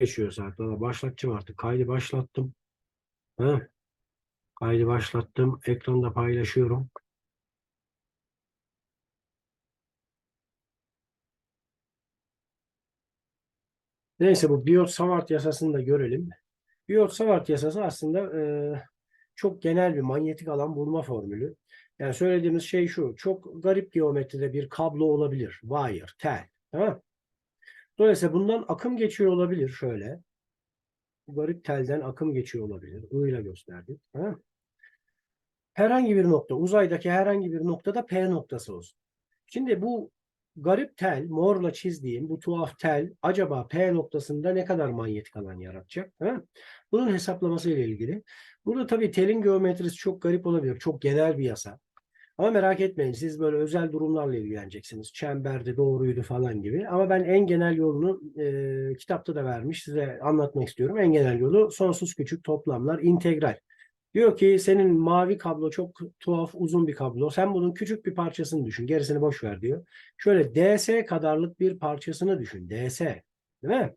geçiyor zaten. Başlatacağım artık. Kaydı başlattım. Ha? Kaydı başlattım. Ekranda paylaşıyorum. Neyse bu Biot-Savart yasasını da görelim. Biot-Savart yasası aslında e, çok genel bir manyetik alan bulma formülü. Yani söylediğimiz şey şu. Çok garip geometride bir kablo olabilir. Wire, tel. Tamam? Dolayısıyla bundan akım geçiyor olabilir şöyle. Garip telden akım geçiyor olabilir. I ile gösterdik. Mı? Herhangi bir nokta, uzaydaki herhangi bir noktada P noktası olsun. Şimdi bu garip tel, morla çizdiğim bu tuhaf tel acaba P noktasında ne kadar manyetik alan yaratacak? Ha? Bunun hesaplaması ile ilgili. Burada tabii telin geometrisi çok garip olabilir. Çok genel bir yasa. Ama merak etmeyin siz böyle özel durumlarla ilgileneceksiniz. Çemberde doğruydu falan gibi. Ama ben en genel yolunu e, kitapta da vermiş size anlatmak istiyorum. En genel yolu sonsuz küçük toplamlar integral. Diyor ki senin mavi kablo çok tuhaf uzun bir kablo. Sen bunun küçük bir parçasını düşün. Gerisini boş ver diyor. Şöyle DS kadarlık bir parçasını düşün. DS. Değil mi?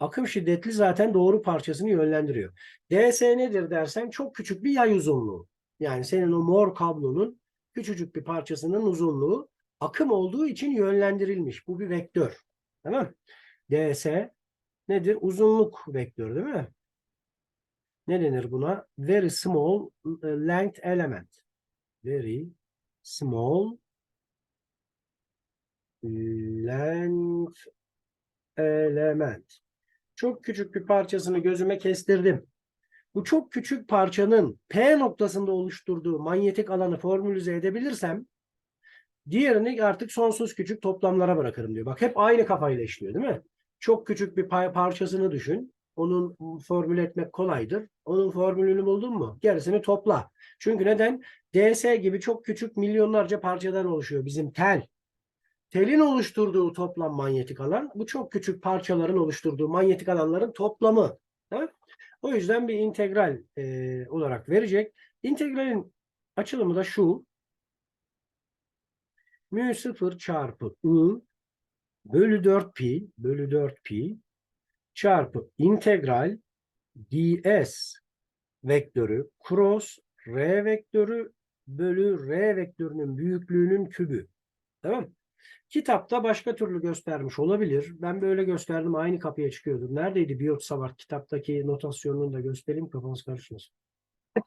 Akım şiddetli zaten doğru parçasını yönlendiriyor. DS nedir dersen çok küçük bir yay uzunluğu. Yani senin o mor kablonun küçücük bir parçasının uzunluğu akım olduğu için yönlendirilmiş. Bu bir vektör. Tamam? DS nedir? Uzunluk vektörü değil mi? ne denir buna? Very small e, length element. Very small length element. Çok küçük bir parçasını gözüme kestirdim. Bu çok küçük parçanın P noktasında oluşturduğu manyetik alanı formülize edebilirsem diğerini artık sonsuz küçük toplamlara bırakırım diyor. Bak hep aynı kafayla işliyor değil mi? Çok küçük bir parçasını düşün. Onun formül etmek kolaydır. Onun formülünü buldun mu? Gerisini topla. Çünkü neden? DS gibi çok küçük milyonlarca parçadan oluşuyor bizim tel. Telin oluşturduğu toplam manyetik alan bu çok küçük parçaların oluşturduğu manyetik alanların toplamı. Ha? O yüzden bir integral e, olarak verecek. İntegralin açılımı da şu. Mü 0 çarpı I bölü 4 pi bölü 4 pi çarpı integral ds vektörü cross r vektörü bölü r vektörünün büyüklüğünün kübü. Tamam? Kitapta başka türlü göstermiş olabilir. Ben böyle gösterdim aynı kapıya çıkıyordum. Neredeydi Biyot Savart kitaptaki notasyonunu da göstereyim kafanız karışmasın.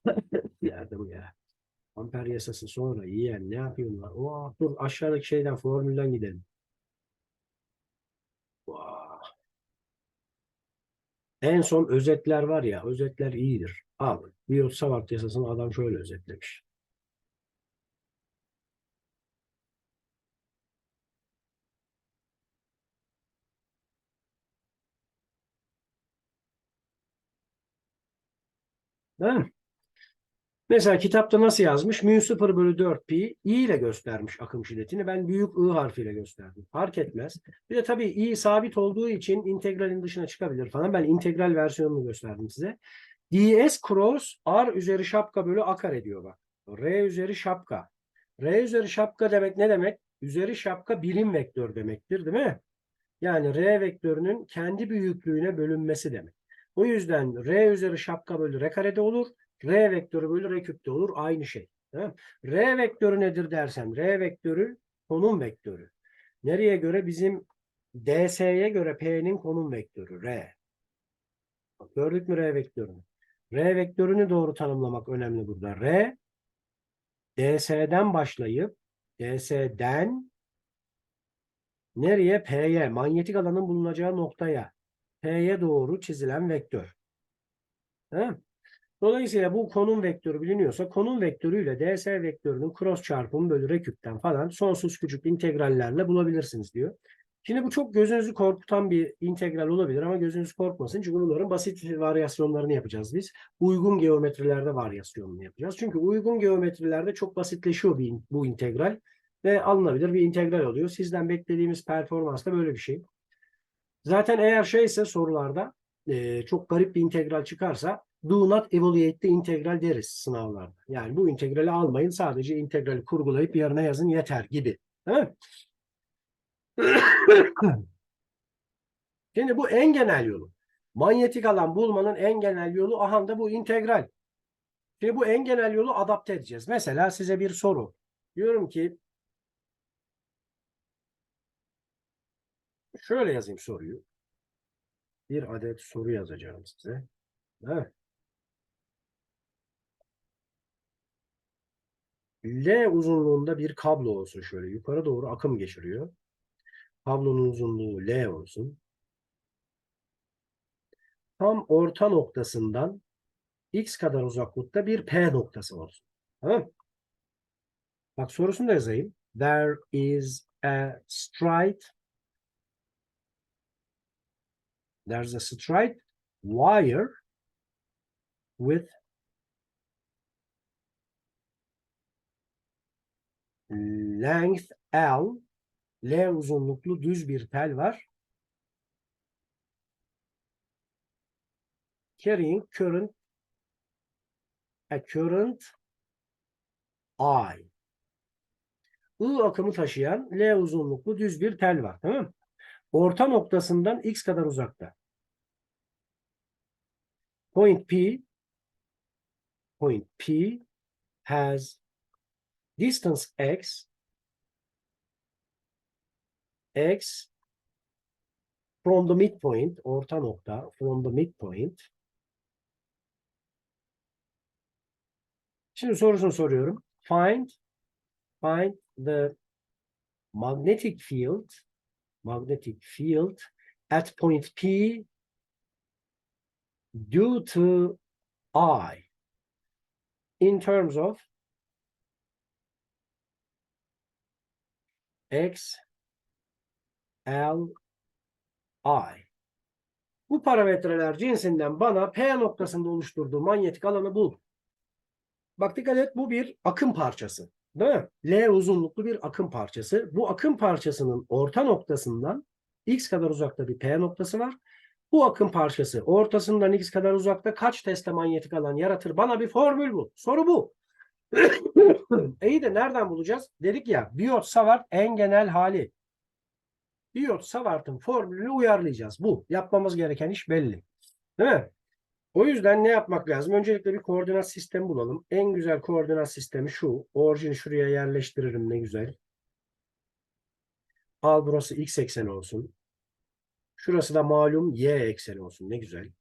Nerede bu ya? Amper yasası sonra yiyen ne yapıyorlar? Oh, dur aşağıdaki şeyden formülden gidelim. Vah. En son özetler var ya, özetler iyidir. Al, Biyot Savart yasasını adam şöyle özetlemiş. Değil mi? Mesela kitapta nasıl yazmış? Mü 0 bölü 4 pi i ile göstermiş akım şiddetini. Ben büyük I harfiyle gösterdim. Fark etmez. Bir de tabii i sabit olduğu için integralin dışına çıkabilir falan. Ben integral versiyonunu gösterdim size. ds cross r üzeri şapka bölü a kare diyor bak. r üzeri şapka. r üzeri şapka demek ne demek? Üzeri şapka birim vektör demektir değil mi? Yani r vektörünün kendi büyüklüğüne bölünmesi demek. O yüzden r üzeri şapka bölü r karede olur. R vektörü bölü R küpte olur. Aynı şey. R vektörü nedir dersen R vektörü konum vektörü. Nereye göre? Bizim DS'ye göre P'nin konum vektörü R. Gördük mü R vektörünü? R vektörünü doğru tanımlamak önemli burada. R DS'den başlayıp DS'den nereye? P'ye. Manyetik alanın bulunacağı noktaya. P'ye doğru çizilen vektör. Tamam? Dolayısıyla bu konum vektörü biliniyorsa konum vektörüyle ds vektörünün cross çarpımı bölü r küpten falan sonsuz küçük integrallerle bulabilirsiniz diyor. Şimdi bu çok gözünüzü korkutan bir integral olabilir ama gözünüz korkmasın. Çünkü bunların basit varyasyonlarını yapacağız biz. Uygun geometrilerde varyasyonunu yapacağız. Çünkü uygun geometrilerde çok basitleşiyor bu integral ve alınabilir bir integral oluyor. Sizden beklediğimiz performans da böyle bir şey. Zaten eğer şeyse sorularda e, çok garip bir integral çıkarsa do not evaluate the integral deriz sınavlarda. Yani bu integrali almayın sadece integrali kurgulayıp yerine yazın yeter gibi. Mi? Şimdi bu en genel yolu. Manyetik alan bulmanın en genel yolu aha da bu integral. Şimdi bu en genel yolu adapte edeceğiz. Mesela size bir soru. Diyorum ki şöyle yazayım soruyu. Bir adet soru yazacağım size. Evet. L uzunluğunda bir kablo olsun şöyle. Yukarı doğru akım geçiriyor. Kablonun uzunluğu L olsun. Tam orta noktasından X kadar uzaklıkta bir P noktası olsun. Tamam? Bak sorusunu da yazayım. There is a straight there's a straight wire with length L L uzunluklu düz bir tel var. Carrying current a current I. I akımı taşıyan L uzunluklu düz bir tel var. Tamam mı? Orta noktasından X kadar uzakta. Point P point P has distance X X from the midpoint orta nokta from the midpoint Şimdi sorusunu soruyorum. Find find the magnetic field magnetic field at point P due to I in terms of X L I. Bu parametreler cinsinden bana P noktasında oluşturduğu manyetik alanı bul. Bak dikkat et bu bir akım parçası. Değil mi? L uzunluklu bir akım parçası. Bu akım parçasının orta noktasından X kadar uzakta bir P noktası var. Bu akım parçası ortasından X kadar uzakta kaç tesla manyetik alan yaratır? Bana bir formül bul. Soru bu. İyi de nereden bulacağız? Dedik ya Biot Savart en genel hali. Biot Savart'ın formülünü uyarlayacağız. Bu. Yapmamız gereken iş belli. Değil mi? O yüzden ne yapmak lazım? Öncelikle bir koordinat sistemi bulalım. En güzel koordinat sistemi şu. Orijini şuraya yerleştiririm ne güzel. Al burası x ekseni olsun. Şurası da malum y ekseni olsun. Ne güzel.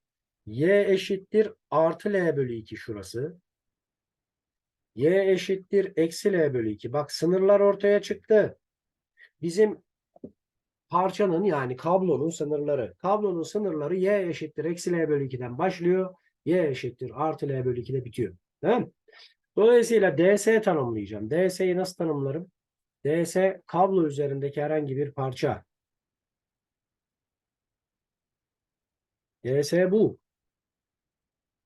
y eşittir artı l bölü 2 şurası. y eşittir eksi l bölü 2. Bak sınırlar ortaya çıktı. Bizim parçanın yani kablonun sınırları. Kablonun sınırları y eşittir eksi l bölü 2'den başlıyor. y eşittir artı l bölü 2'de bitiyor. Değil mi? Dolayısıyla ds tanımlayacağım. ds'yi nasıl tanımlarım? ds kablo üzerindeki herhangi bir parça. Ds bu.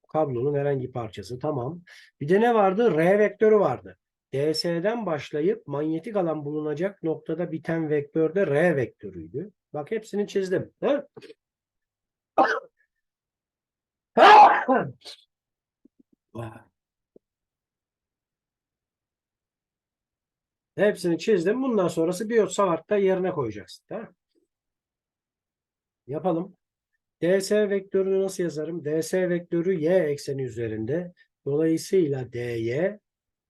Kablonun herhangi parçası. Tamam. Bir de ne vardı? R vektörü vardı. DS'den başlayıp manyetik alan bulunacak noktada biten vektör de R vektörüydü. Bak hepsini çizdim. He? Hepsini çizdim. Bundan sonrası Biot Savart'ta yerine koyacaksın. Mı? Yapalım. DS vektörünü nasıl yazarım? DS vektörü y ekseni üzerinde. Dolayısıyla dy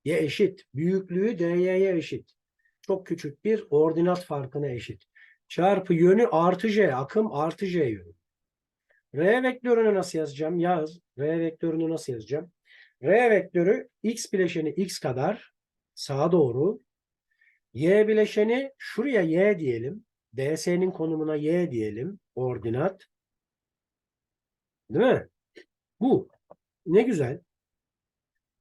y eşit. Büyüklüğü dy'ye eşit. Çok küçük bir ordinat farkına eşit. Çarpı yönü artı j. Akım artı j yönü. R vektörünü nasıl yazacağım? Yaz. R vektörünü nasıl yazacağım? R vektörü x bileşeni x kadar sağa doğru. Y bileşeni şuraya y diyelim. DS'nin konumuna y diyelim. Ordinat. Değil mi? Bu. Ne güzel.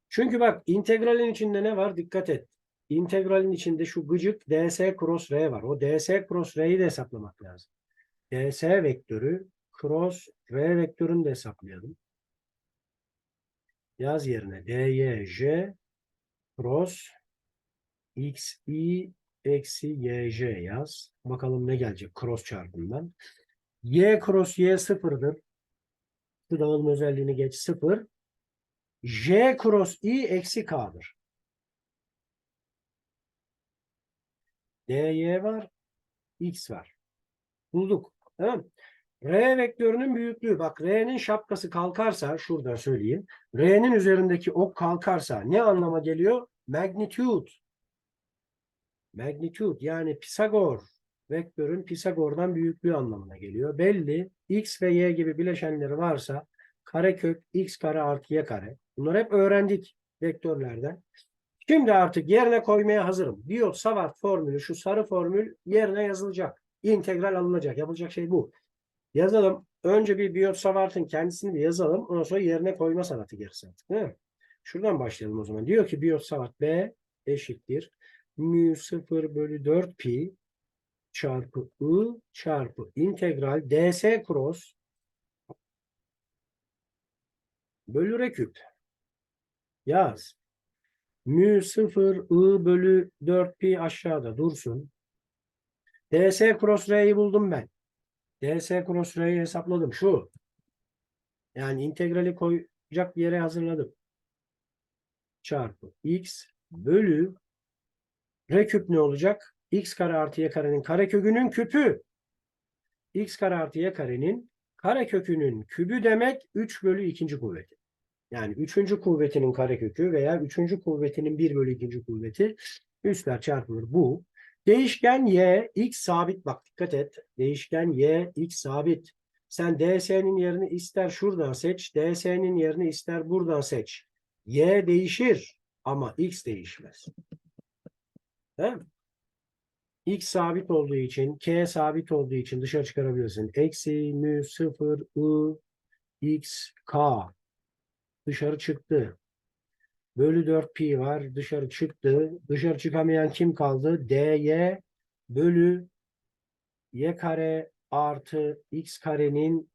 Çünkü bak integralin içinde ne var? Dikkat et. İntegralin içinde şu gıcık ds cross r var. O ds cross r'yi de hesaplamak lazım. ds vektörü cross r vektörünü de hesaplayalım. Yaz yerine dyj cross xi eksi yj yaz. Bakalım ne gelecek cross çarpımından. y cross y sıfırdır. Bu dağılım özelliğini geç sıfır. J cross i eksi k'dır. dy var. x var. Bulduk. Tamam? R vektörünün büyüklüğü. Bak R'nin şapkası kalkarsa şuradan söyleyeyim. R'nin üzerindeki ok kalkarsa ne anlama geliyor? Magnitude. Magnitude yani Pisagor vektörün Pisagor'dan büyüklüğü anlamına geliyor. Belli x ve y gibi bileşenleri varsa karekök x kare artı y kare. Bunları hep öğrendik vektörlerden. Şimdi artık yerine koymaya hazırım. Biot Savart formülü şu sarı formül yerine yazılacak. İntegral alınacak. Yapılacak şey bu. Yazalım. Önce bir Biot Savart'ın kendisini bir yazalım. Ondan sonra yerine koyma sanatı gerisi artık. Değil mi? Şuradan başlayalım o zaman. Diyor ki Biot Savart B eşittir. Mu 0 bölü 4 pi çarpı I çarpı integral ds cross bölü r küp. Yaz. Mu 0 I bölü 4 pi aşağıda dursun. ds cross r'yi buldum ben. ds cross r'yi hesapladım. Şu. Yani integrali koyacak bir yere hazırladım. Çarpı x bölü r küp ne olacak? X kare artı y karenin karekökünün küpü. x kare artı y karenin karekökünün kübü demek 3 bölü 2. kuvveti. Yani 3. kuvvetinin karekökü veya 3. kuvvetinin 1 bölü 2. kuvveti üstler çarpılır bu. Değişken y, x sabit bak dikkat et. Değişken y, x sabit. Sen ds'nin yerini ister şuradan seç, ds'nin yerini ister buradan seç. y değişir ama x değişmez. Değil mi? X sabit olduğu için, k sabit olduğu için dışarı çıkarabilirsin. Eksi mü 0 i x k dışarı çıktı. Bölü 4 pi var dışarı çıktı. Dışarı çıkamayan kim kaldı? dy bölü y kare artı x karenin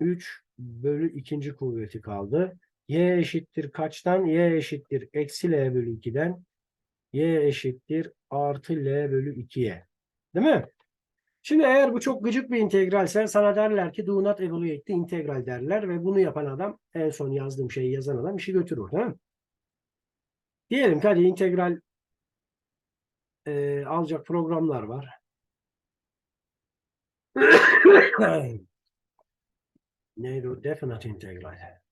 3 bölü ikinci kuvveti kaldı. y eşittir kaçtan? y eşittir eksi l bölü 2'den y eşittir artı l bölü 2'ye. Değil mi? Şimdi eğer bu çok gıcık bir integralse sana derler ki do not evaluate integral derler ve bunu yapan adam en son yazdığım şeyi yazan adam işi götürür. Değil mi? Diyelim ki hadi integral e, alacak programlar var. Neydi o? Definite integral.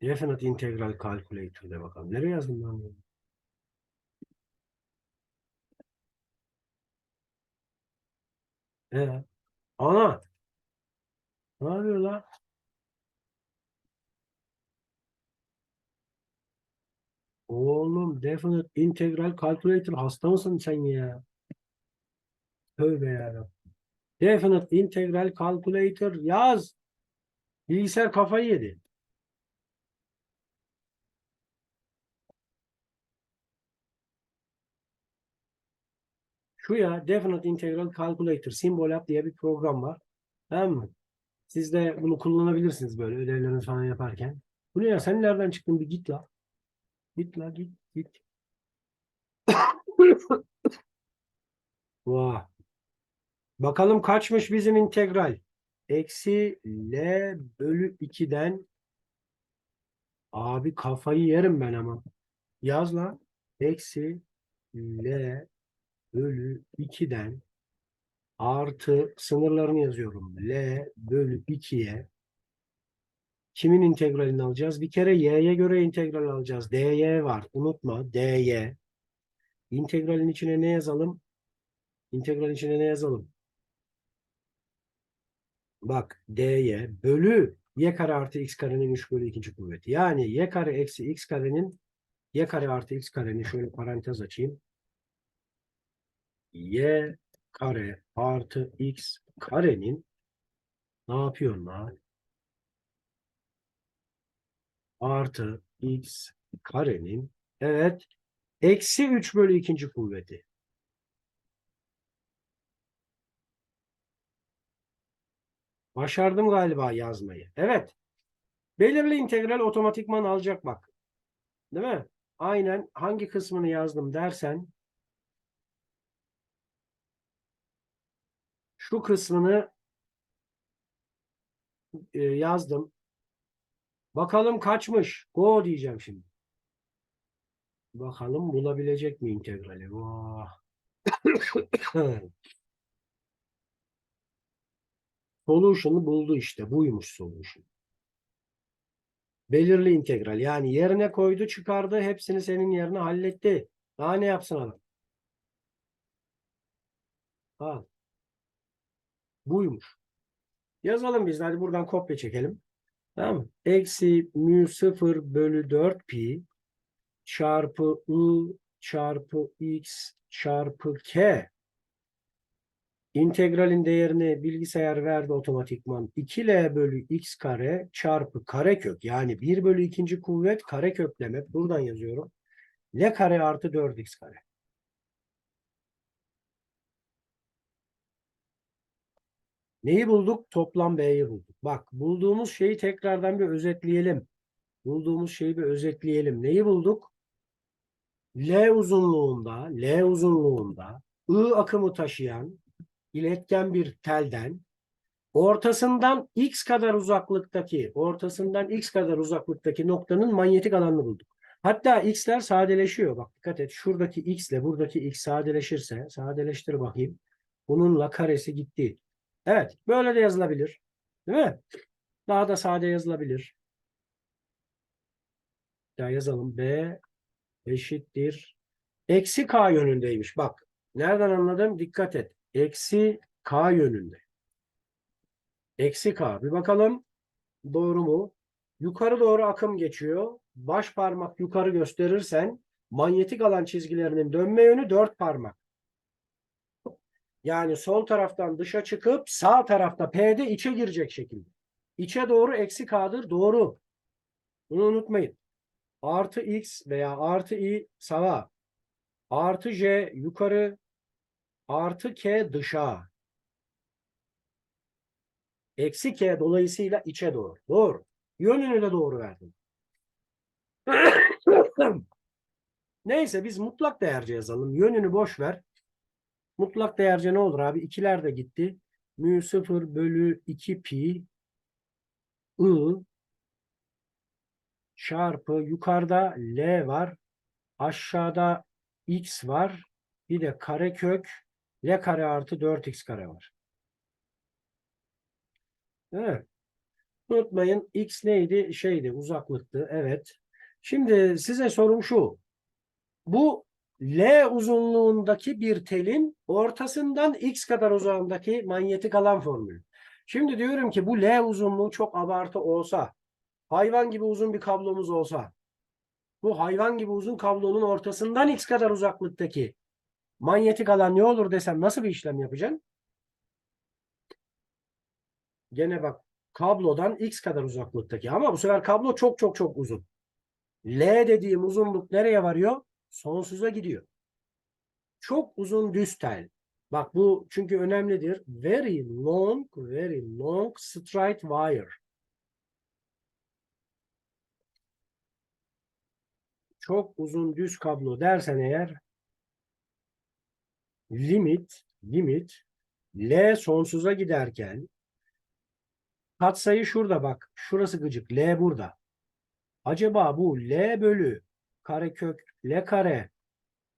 Definite integral calculator'da bakalım. Nereye yazdım ben bunu? Ee, ana. Ne yapıyor lan? Oğlum definite integral calculator hasta mısın sen ya? Tövbe ya. Definite integral calculator yaz. Bilgisayar kafayı yedi. Şu ya Definite Integral Calculator Symbol App diye bir program var. Tamam mı? Siz de bunu kullanabilirsiniz böyle ödevlerinizi falan yaparken. Bu ne ya? Sen nereden çıktın? Bir git la. Git la git git. Vah. Bakalım kaçmış bizim integral? Eksi L bölü 2'den Abi kafayı yerim ben ama. Yaz lan. Eksi L bölü 2'den artı sınırlarını yazıyorum. L bölü 2'ye kimin integralini alacağız? Bir kere y'ye göre integral alacağız. dy var. Unutma. dy. İntegralin içine ne yazalım? İntegralin içine ne yazalım? Bak dy bölü y kare artı x karenin 3 bölü 2. kuvveti. Yani y kare eksi x karenin y kare artı x karenin şöyle parantez açayım y kare artı x karenin ne yapıyorsun lan? Artı x karenin evet eksi 3 bölü ikinci kuvveti. Başardım galiba yazmayı. Evet. Belirli integral otomatikman alacak bak. Değil mi? Aynen hangi kısmını yazdım dersen şu kısmını e, yazdım. Bakalım kaçmış. Go diyeceğim şimdi. Bakalım bulabilecek mi integrali? Vah. Solution'u buldu işte. Buymuş solution. Belirli integral. Yani yerine koydu, çıkardı. Hepsini senin yerine halletti. Daha ne yapsın adam? Al. Buymuş. Yazalım biz. Hadi buradan kopya çekelim. Tamam mı? Eksi mu 0 bölü 4 pi çarpı i çarpı x çarpı k integralin değerini bilgisayar verdi otomatikman 2l bölü x kare çarpı karekök yani 1 bölü ikinci kuvvet karekökleme buradan yazıyorum. l kare artı 4x kare. Neyi bulduk? Toplam b'yi bulduk. Bak bulduğumuz şeyi tekrardan bir özetleyelim. Bulduğumuz şeyi bir özetleyelim. Neyi bulduk? L uzunluğunda, L uzunluğunda I akımı taşıyan iletken bir telden ortasından x kadar uzaklıktaki, ortasından x kadar uzaklıktaki noktanın manyetik alanını bulduk. Hatta x'ler sadeleşiyor. Bak dikkat et. Şuradaki x ile buradaki x sadeleşirse, sadeleştir bakayım. Bununla karesi gitti. Evet, böyle de yazılabilir. Değil mi? Daha da sade yazılabilir. Ya yazalım. B eşittir. Eksi k yönündeymiş. Bak. Nereden anladım? Dikkat et. Eksi k yönünde. Eksi k. Bir bakalım. Doğru mu? Yukarı doğru akım geçiyor. Baş parmak yukarı gösterirsen manyetik alan çizgilerinin dönme yönü dört parmak. Yani sol taraftan dışa çıkıp sağ tarafta P'de içe girecek şekilde. İçe doğru eksi K'dır. Doğru. Bunu unutmayın. Artı X veya artı I sağa. Artı J yukarı. Artı K dışa. Eksi K dolayısıyla içe doğru. Doğru. Yönünü de doğru verdim. Neyse biz mutlak değerce yazalım. Yönünü boş ver. Mutlak değerce ne olur abi? İkiler de gitti. Mü 0 bölü 2 pi I çarpı yukarıda L var. Aşağıda X var. Bir de karekök L kare artı 4X kare var. Evet. Unutmayın X neydi? Şeydi uzaklıktı. Evet. Şimdi size sorum şu. Bu L uzunluğundaki bir telin ortasından X kadar uzağındaki manyetik alan formülü. Şimdi diyorum ki bu L uzunluğu çok abartı olsa, hayvan gibi uzun bir kablomuz olsa, bu hayvan gibi uzun kablonun ortasından X kadar uzaklıktaki manyetik alan ne olur desem nasıl bir işlem yapacaksın? Gene bak kablodan X kadar uzaklıktaki ama bu sefer kablo çok çok çok uzun. L dediğim uzunluk nereye varıyor? Sonsuza gidiyor. Çok uzun düz tel. Bak bu çünkü önemlidir. Very long, very long straight wire. Çok uzun düz kablo dersen eğer limit, limit L sonsuza giderken katsayı şurada bak. Şurası gıcık. L burada. Acaba bu L bölü karekök L kare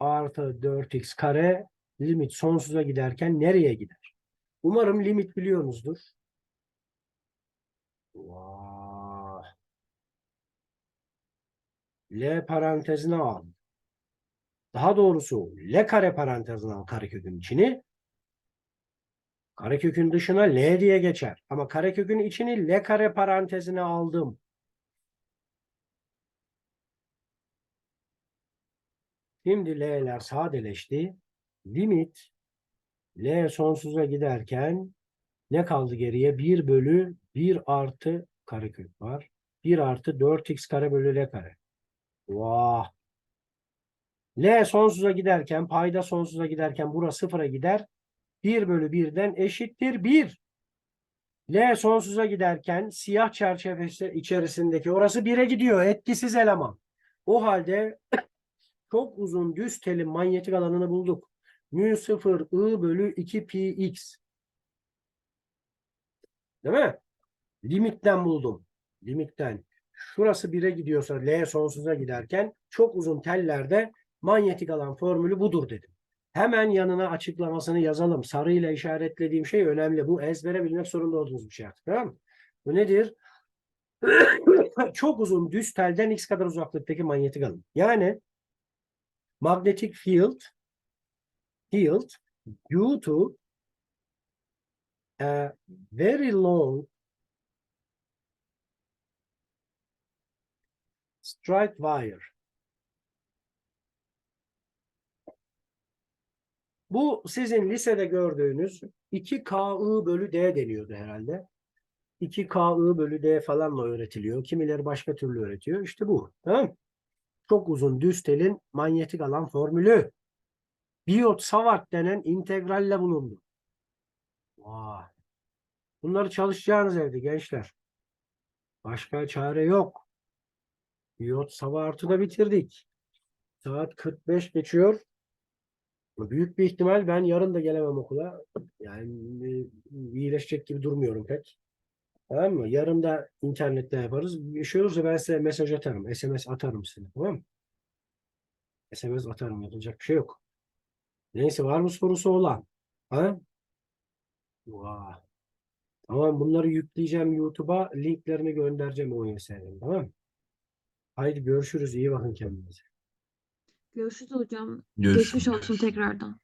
artı 4x kare limit sonsuza giderken nereye gider? Umarım limit biliyorsunuzdur. Vah. L parantezine al. Daha doğrusu L kare parantezine al karekökün içini. Karekökün dışına L diye geçer. Ama karekökün içini L kare parantezine aldım. Şimdi L'ler sadeleşti. Limit L sonsuza giderken ne kaldı geriye? 1 bölü 1 artı karekök var. 1 artı 4x kare bölü L kare. Vah. L sonsuza giderken payda sonsuza giderken burası sıfıra gider. 1 bölü 1'den eşittir 1. L sonsuza giderken siyah çerçevesi içerisindeki orası 1'e gidiyor. Etkisiz eleman. O halde çok uzun düz telin manyetik alanını bulduk. Mu 0 I bölü 2 pi x. Değil mi? Limitten buldum. Limitten. Şurası 1'e gidiyorsa L sonsuza giderken çok uzun tellerde manyetik alan formülü budur dedim. Hemen yanına açıklamasını yazalım. Sarıyla işaretlediğim şey önemli. Bu ezbere bilmek zorunda olduğunuz bir şey artık. Tamam mı? Bu nedir? Çok uzun düz telden x kadar uzaklıktaki manyetik alan. Yani magnetic field field due to a very long straight wire. Bu sizin lisede gördüğünüz 2KI bölü D deniyordu herhalde. 2KI bölü D falanla öğretiliyor. Kimileri başka türlü öğretiyor. İşte bu. Tamam mı? Çok uzun düz telin manyetik alan formülü. Biot Savart denen integralle bulundu. Vay. Bunları çalışacağınız evde gençler. Başka çare yok. Biot Savart'ı da bitirdik. Saat 45 geçiyor. Büyük bir ihtimal ben yarın da gelemem okula. Yani e, iyileşecek gibi durmuyorum pek. Tamam mı? Yarın da internette yaparız. Bir şey olursa ben size mesaj atarım. SMS atarım size. Tamam mı? SMS atarım. Yapacak bir şey yok. Neyse var mı sorusu olan? Ha? Vay. Tamam bunları yükleyeceğim YouTube'a. Linklerini göndereceğim OYS'den. Tamam mı? Haydi görüşürüz. İyi bakın kendinize. Görüşürüz hocam. Görüşürüz. Geçmiş olsun tekrardan.